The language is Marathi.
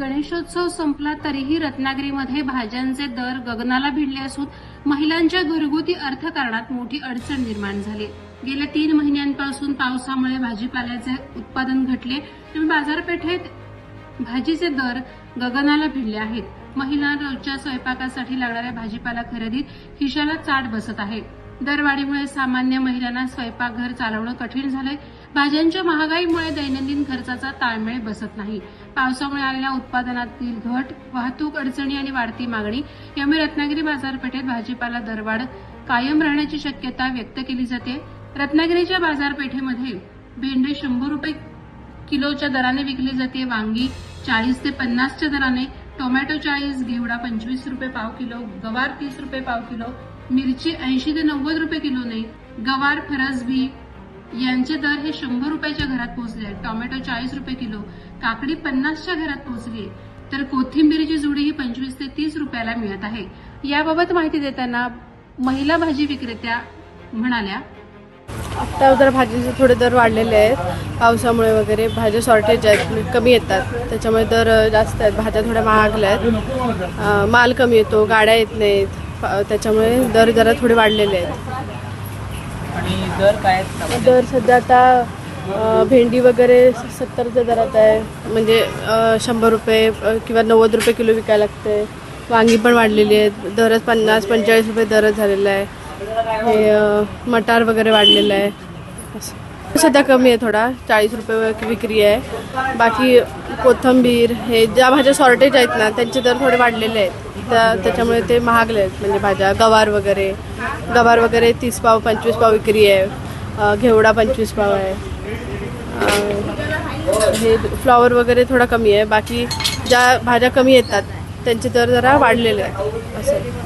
गणेशोत्सव संपला तरीही रत्नागिरीमध्ये भाज्यांचे दर गगनाला भिडले असून महिलांच्या घरगुती अर्थकारणात मोठी अडचण निर्माण झाली. गेल्या तीन महिन्यांपासून पावसामुळे भाजीपाल्याचे उत्पादन घटले. त्यामुळे बाजारपेठेत भाजीचे दर गगनाला भिडले आहेत. महिला रोजच्या स्वयंपाकासाठी लागणाऱ्या भाजीपाला खरेदीत खिशाला चाट बसत आहे. दरवाढीमुळे सामान्य महिलांना स्वयंपाकघर चालवणं कठीण झालंय. भाज्यांच्या महागाईमुळे दैनंदिन खर्चाचा ताळमेळ बसत नाही. पावसामुळे आलेल्या उत्पादनातील घट वाहतूक अडचणी आणि वाढती मागणी यामुळे रत्नागिरी बाजारपेठेत भाजीपाला दरवाढ कायम राहण्याची शक्यता व्यक्त केली जाते. रत्नागिरीच्या बाजारपेठेमध्ये भेंडे शंभर रुपये किलोच्या दराने विकली जाते. वांगी चाळीस ते पन्नासच्या दराने टोमॅटो चाळीस घेवडा पंचवीस रुपये पाव किलो गवार तीस रुपये पाव किलो मिरची ऐंशी ते नव्वद रुपये किलोने गवार फरसबी यांचे दर हे शंभर रुपयाच्या घरात पोहोचले आहेत. टोमॅटो चाळीस रुपये किलो काकडी पन्नासच्या घरात पोहोचली आहे. तर कोथिंबीरची जुडी ही पंचवीस ते तीस रुपयाला मिळत आहे. याबाबत माहिती देताना महिला भाजी विक्रेत्या म्हणाल्या आता जरा भाजीचे थोडे दर वाढलेले आहेत पावसामुळे वगैरे भाज्या शॉर्टेज आहेत कमी येतात. त्याच्यामुळे दर जास्त आहेत. भाज्या थोड्या महागल्या आहेत. माल कमी येतो गाड्या येत नाहीत. त्याच्यामुळे दर जरा थोडे वाढलेले आहेत. आणि दर काय दर सध्या आता भेंडी वगैरे सत्तरच्या दरात आहे. म्हणजे शंभर रुपये किंवा नव्वद रुपये किलो विकायला लागते. वांगी पण वाढलेली आहेत. दरच पन्नास पंचेचाळीस रुपये दरच झालेला आहे. हे मटार वगैरे वाढलेलं आहे. असं. सध्या कमी आहे थोडा. चाळीस रुपये विक्री आहे. बाकी कोथंबीर हे ज्या भाज्या शॉर्टेज आहेत ना त्यांचे दर थोडे वाढलेले आहेत. त्या त्याच्यामुळे ते महागले आहेत. म्हणजे भाज्या गवार वगैरे. गवार वगैरे तीस पाव पंचवीस पाव विक्री आहे. घेवडा पंचवीस पाव आहे. हे फ्लॉवर वगैरे थोडा कमी आहे. बाकी ज्या भाज्या कमी येतात त्यांचे दर जरा वाढलेले आहेत. असं